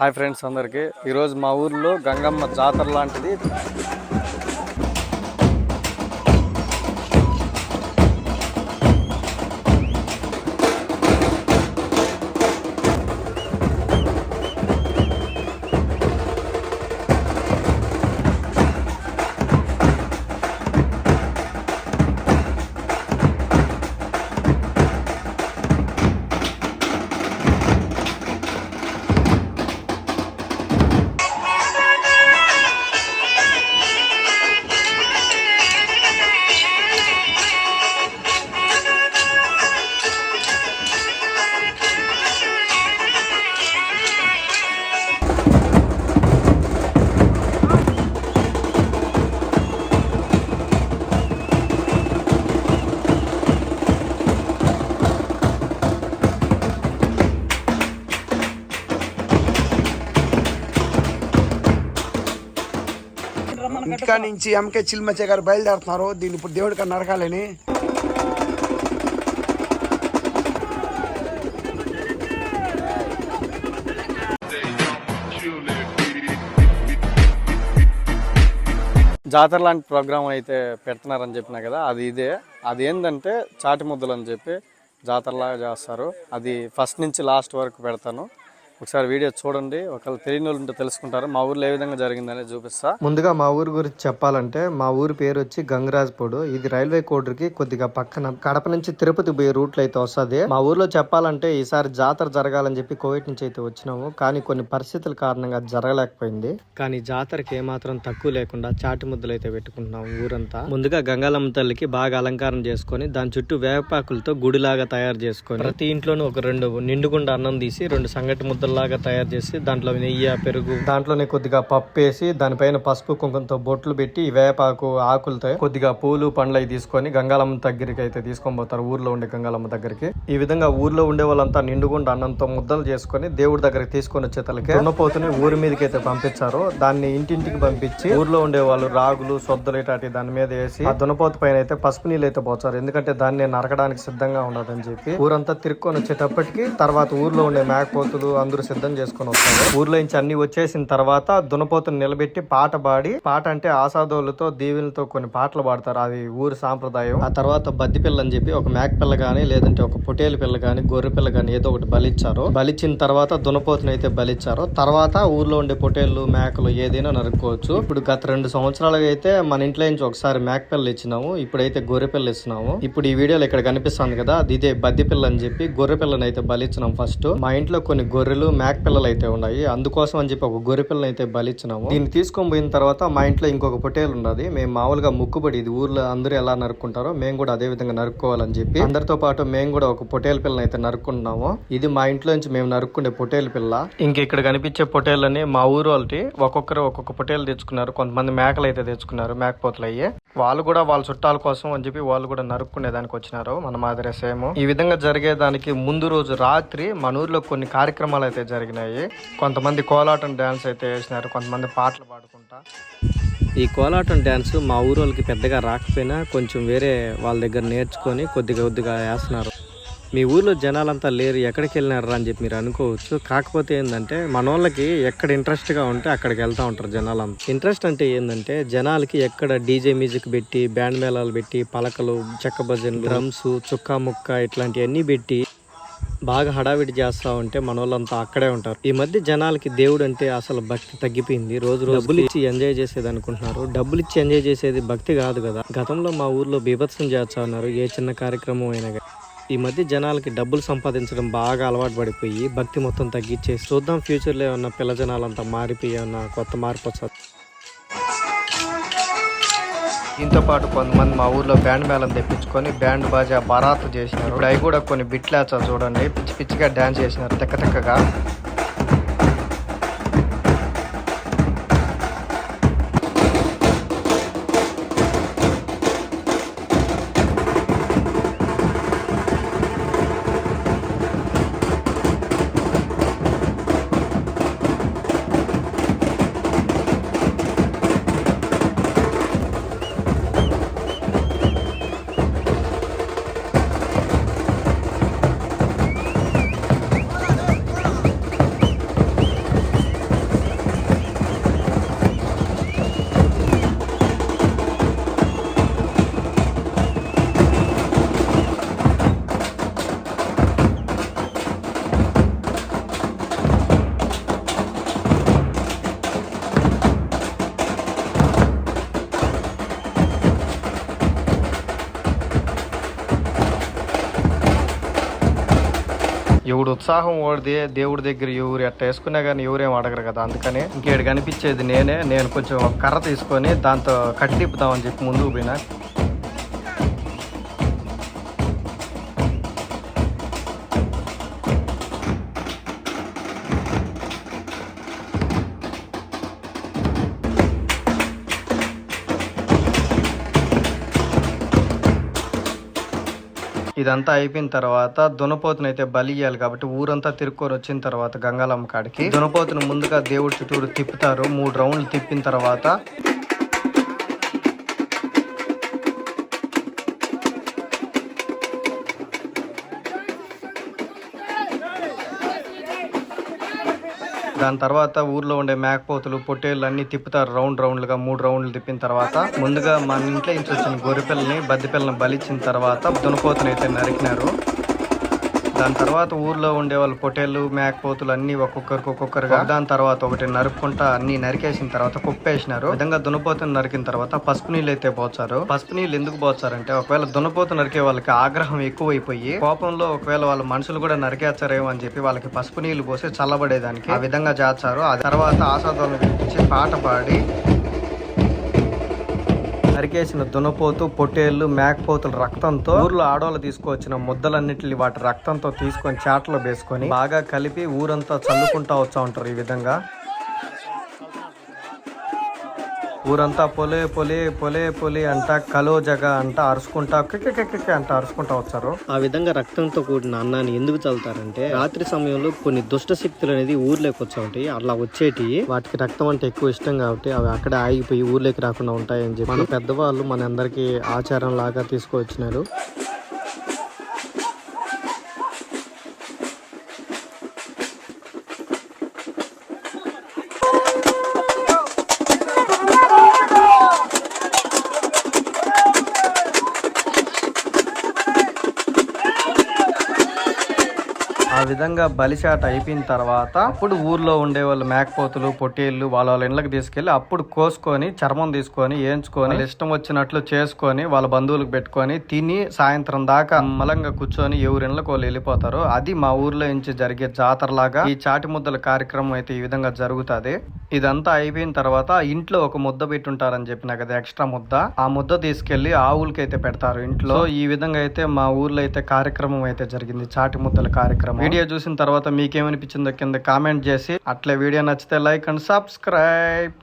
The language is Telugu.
హాయ్ ఫ్రెండ్స్ అందరికీ. ఈరోజు మా ఊర్లో గంగమ్మ జాతర లాంటిది. ఇంకా నుంచి ఎంకే చిల్మచ్చ గారు బయలుదేరుతున్నారు. దీన్ని ఇప్పుడు దేవుడికి నరకాలని జాతర లాంటి ప్రోగ్రామ్ అయితే పెడుతున్నారని చెప్పినా కదా అది ఇదే. అది ఏంటంటే చాటి ముద్దలు అని చెప్పి జాతరలాగా చేస్తారు. అది ఫస్ట్ నుంచి లాస్ట్ వరకు పెడతాను. ఒకసారి వీడియో చూడండి. ఒకవేళ తెలియని వాళ్ళు ఉంటే తెలుసుకుంటారు. మా ఊర్లో ఏ విధంగా జరిగిందని చూపిస్తా. ముందుగా మా ఊరు గురించి చెప్పాలంటే మా ఊరి పేరు వచ్చి గంగరాజ్పూడు. ఇది రైల్వే కోడరికి కొద్దిగా పక్కన కడప నుంచి తిరుపతి పోయే రూట్లో అయితే వస్తుంది. మా ఊర్లో చెప్పాలంటే ఈసారి జాతర జరగాలని చెప్పి కోవిడ్ నుంచి అయితే వచ్చినాము. కానీ కొన్ని పరిస్థితుల కారణంగా జరగలేకపోయింది. కానీ జాతరకి ఏమాత్రం తక్కువ లేకుండా చాటి ముద్దలు అయితే పెట్టుకుంటున్నాం ఊరంతా. ముందుగా గంగాలమ్మ తల్లికి బాగా అలంకారం చేసుకొని దాని చుట్టూ వేపాకులతో గుడిలాగా తయారు చేసుకొని ప్రతి ఇంట్లోనూ ఒక రెండు నిండుగుండా అన్నం తీసి రెండు సంగటి ముద్దల్లాగా తయారు చేసి దాంట్లో నెయ్యి పెరుగు దాంట్లోనే కొద్దిగా పప్పు వేసి దానిపైన పసుపు కుంకుమతో బొట్లు పెట్టి వేపాకు ఆకులతో కొద్దిగా పూలు పండ్లు అవి తీసుకొని గంగాలమ్మ దగ్గరికి అయితే తీసుకొని పోతారు ఊర్లో ఉండే గంగాలమ్మ దగ్గరికి. ఈ విధంగా ఊర్లో ఉండే వాళ్ళంతా నిండుగుండ అన్నంతో ముద్దలు చేసుకొని దేవుడి దగ్గరికి తీసుకొని వచ్చే తలకి దున్నపోతుని ఊరి మీదకి అయితే పంపించారు. దాన్ని ఇంటింటికి పంపించి ఊర్లో ఉండే వాళ్ళు రాగులు సొద్దులు ఇటాటి దాని మీద వేసి ఆ దున్నపోతు పైన అయితే పసుపు నీళ్ళు అయితే పోచారు. ఎందుకంటే దాన్ని నరకడానికి సిద్ధంగా ఉండదని చెప్పి ఊరంతా తిరుక్కొని వచ్చేటప్పటికి తర్వాత ఊర్లో ఉండే మేకపోతులు అందరూ సిద్ధం చేసుకొని వస్తారు ఊర్లో నుంచి అన్ని వచ్చేసిన తర్వాత దునపోతుని నిలబెట్టి పాట పాడి పాట అంటే ఆసాదోళ్ళతో దీవెనలతో కొన్ని పాటలు పాడతారు. అది ఊరి సాంప్రదాయం. ఆ తర్వాత బద్ది పిల్ల అని చెప్పి ఒక మేక పిల్ల గాని లేదంటే ఒక పొటేలు పిల్ల గాని గొర్రె పిల్ల గాని ఏదో ఒకటి బలిచ్చారు. బలిచ్చిన తర్వాత దున్నపోతుని అయితే బలిచ్చారు. తర్వాత ఊర్లో ఉండే పొటేళ్ళు మేకలు ఏదైనా నరుక్కోవచ్చు. ఇప్పుడు గత రెండు సంవత్సరాలుగా అయితే మన ఇంట్లో నుంచి ఒకసారి మేక పిల్లలు ఇచ్చినాము. ఇప్పుడైతే గొర్రె పిల్ల ఇస్తున్నాము. ఇప్పుడు ఈ వీడియోలో ఇక్కడ కనిపిస్తుంది కదా అది ఇదే బద్ది పిల్ల అని చెప్పి గొర్రె పిల్లని అయితే బలిచ్చినాం ఫస్ట్. మా ఇంట్లో కొన్ని గొర్రెలు మేక పిల్లలు అయితే ఉన్నాయి. అందుకోసం అని చెప్పి ఒక గొర్రె పిల్లని అయితే బలిచ్చినాము. దీన్ని తీసుకొని పోయిన తర్వాత మా ఇంట్లో ఇంకొక పొటేలు ఉన్నది. మేము మామూలుగా ముక్కుబడి ఇది ఊర్లో అందరూ ఎలా నరుక్కుంటారో మేము కూడా అదే విధంగా నరుక్కోవాలని చెప్పి అందరితో పాటు మేము కూడా ఒక పొటేలు పిల్లని అయితే నరుక్కుంటున్నాము. ఇది మా ఇంట్లో నుంచి మేము నరుక్కుండే పొటేలు పిల్ల. ఇంక ఇక్కడ కనిపించే పొటేళ్ళని మా ఊరు వాళ్ళకి ఒక్కొక్కరు ఒక్కొక్క పొటేలు తెచ్చుకున్నారు. కొంతమంది మేకలు అయితే తెచ్చుకున్నారు. మేకపోతలు అయ్యే. వాళ్ళు కూడా వాళ్ళ చుట్టాల కోసం అని చెప్పి వాళ్ళు కూడా నరుక్కునే దానికి వచ్చినారు మన మాదిరే సేమ్. ఈ విధంగా జరిగేదానికి ముందు రోజు రాత్రి మన ఊర్లో కొన్ని కార్యక్రమాలు అయితే జరిగినాయి. కొంతమంది కోలాటం డ్యాన్స్ అయితే వేసినారు కొంతమంది పాటలు పాడుకుంటా. ఈ కోలాటం డ్యాన్స్ మా ఊరు వాళ్ళకి పెద్దగా రాకపోయినా కొంచెం వేరే వాళ్ళ దగ్గర నేర్చుకొని కొద్దిగా కొద్దిగా వేస్తున్నారు. మీ ఊర్లో జనాలంతా లేరు ఎక్కడికి వెళ్ళినారా అని చెప్పి మీరు అనుకోవచ్చు. కాకపోతే ఏంటంటే మన వాళ్ళకి ఎక్కడ ఇంట్రెస్ట్గా ఉంటే అక్కడికి వెళ్తూ ఉంటారు జనాలంతా ఇంట్రెస్ట్ అంటే ఏంటంటే జనాలకి ఎక్కడ డీజే మ్యూజిక్ పెట్టి బ్యాండ్ మేళాలు పెట్టి పలకలు చెక్క భజనలు డ్రమ్స్ చుక్కా ముక్క ఇట్లాంటివన్నీ పెట్టి బాగా హడావిడి చేస్తా ఉంటే మన వాళ్ళంతా అక్కడే ఉంటారు. ఈ మధ్య జనాలకి దేవుడు అంటే అసలు భక్తి తగ్గిపోయింది. రోజు రోజు డబ్బులు ఇచ్చి ఎంజాయ్ చేసేది అనుకుంటున్నారు డబ్బులు ఇచ్చి ఎంజాయ్ చేసేది భక్తి కాదు కదా. గతంలో మా ఊర్లో బీభత్సం చేస్తా ఉన్నారు. ఏ చిన్న కార్యక్రమం అయినా. ఈ మధ్య జనాలకి డబ్బులు సంపాదించడం బాగా అలవాటు పడిపోయి భక్తి మొత్తం తగ్గించే చూద్దాం ఫ్యూచర్లో ఏమన్నా పిల్ల జనాలంతా మారిపోయి ఏమన్నా కొత్త మార్పు వచ్చారు దీంతో పాటు కొంతమంది మా ఊర్లో బ్యాండ్ మేళం తెప్పించుకొని బ్యాండ్ బాజా బరాత్ చేసినారు. అవి కూడా కొన్ని బిట్లేచ్చా చూడండి. పిచ్చి పిచ్చిగా డ్యాన్స్ చేసినారు. తెక్క తెక్కగా. దేవుడు ఉత్సాహం ఓడిది దేవుడి దగ్గర ఎవరు ఎట్ట వేసుకున్నా కానీ ఎవరేం అడగరు కదా. అందుకని ఇంకేడు కనిపించేది నేనే నేను కొంచెం కర్ర తీసుకొని దాంతో కట్టి తిప్పుదామని చెప్పి ముందుకు పోయినా. ఇదంతా అయిపోయిన తర్వాత దునపోతును అయితే బలి ఇయ్యాలి కాబట్టి ఊరంతా తిరుక్కొని వచ్చిన తర్వాత గంగాలమ్మ కాడికి. దునపోతును ముందుగా దేవుడి చుట్టూరు తిప్పుతారు. మూడు రౌండ్లు తిప్పిన తర్వాత దాని తర్వాత ఊర్లో ఉండే మేకపోతులు పొట్టేళ్ళు అన్ని తిప్పుతారు రౌండ్ రౌండ్లుగా మూడు రౌండ్లు తిప్పిన తర్వాత. ముందుగా మన ఇంట్లో నుంచి వచ్చిన గొర్రె పిల్లని పిల్లని బలిచ్చిన తర్వాత దునపోతుని అయితే నరికినారు. దాని తర్వాత ఊర్లో ఉండే వాళ్ళు పొటేళ్ళు మేకపోతులు అన్ని ఒక్కొక్కరికి ఒక్కొక్కరుగా. దాని తర్వాత ఒకటి నరుక్కుంటా అన్ని నరికేసిన తర్వాత కుప్పేసినారు. విధంగా దునపోతుని నరికిన తర్వాత పసుపు నీళ్ళు అయితే పోచారు. పసుపు నీళ్ళు ఎందుకు పోచారంటే ఒకవేళ దునపోతు నరికే వాళ్ళకి ఆగ్రహం ఎక్కువైపోయి కోపంలో ఒకవేళ వాళ్ళ మనుషులు కూడా నరికేస్తారేమో అని చెప్పి వాళ్ళకి పసుపు నీళ్ళు పోసి చల్లబడేదానికి ఆ విధంగా చేస్తారు. ఆ తర్వాత ఆశాదోళన పిలిపించి పాట పాడి నరికేసిన దునపోతు పొట్టేళ్ళు మేకపోతుల రక్తంతో ఊర్లో ఆడవాళ్ళు తీసుకొచ్చిన ముద్దలన్నిటిని వాటి రక్తంతో తీసుకొని చాటలో వేసుకొని బాగా కలిపి ఊరంతా చల్లుకుంటా వచ్చా ఉంటారు ఈ విధంగా. ఊరంతా పొలే పొలే పొలే పొలే అంట కలో జగ అంట అరుచుకుంటా కిక్కి అంట అరుచుకుంటా వచ్చారు. ఆ విధంగా రక్తంతో కూడిన అన్నాన్ని ఎందుకు చల్లుతారంటే రాత్రి సమయంలో కొన్ని దుష్ట శక్తులు అనేది ఊర్లోకి వచ్చా ఉంటాయి. అలా వచ్చేటి వాటికి రక్తం అంటే ఎక్కువ ఇష్టం కాబట్టి అవి అక్కడే ఆగిపోయి ఊర్లోకి రాకుండా ఉంటాయని చెప్పి మన పెద్దవాళ్ళు మన అందరికీ ఆచారం లాగా తీసుకువచ్చినారు ఆ విధంగా బలిచాట అయిపోయిన తర్వాత అప్పుడు ఊర్లో ఉండే వాళ్ళు మేకపోతులు పొట్టేళ్ళు వాళ్ళ వాళ్ళ ఇండ్లకు తీసుకెళ్ళి అప్పుడు కోసుకొని చర్మం తీసుకొని వేయించుకొని ఇష్టం వచ్చినట్లు చేసుకొని వాళ్ళ బంధువులకు పెట్టుకొని తిని సాయంత్రం దాకా మలంగా కూర్చొని ఎవరిళ్ళకి వాళ్ళు వెళ్ళిపోతారు అది మా ఊర్లో నుంచి జరిగే జాతరలాగా ఈ చాటి ముద్దల కార్యక్రమం అయితే ఈ విధంగా జరుగుతుంది. ఇదంతా అయిపోయిన తర్వాత ఇంట్లో ఒక ముద్ద పెట్టుంటారని చెప్పిన కదా ఎక్స్ట్రా ముద్ద. ఆ ముద్ద తీసుకెళ్ళి ఆవులకి అయితే పెడతారు ఇంట్లో. ఈ విధంగా అయితే మా ఊర్లో అయితే కార్యక్రమం అయితే జరిగింది చాటి ముద్దల కార్యక్రమం. వీడియో చూసిన తర్వాత మీకేమనిపించిందో కింద కామెంట్ చేసి అట్లే వీడియో నచ్చితే లైక్ అండ్ సబ్స్క్రైబ్.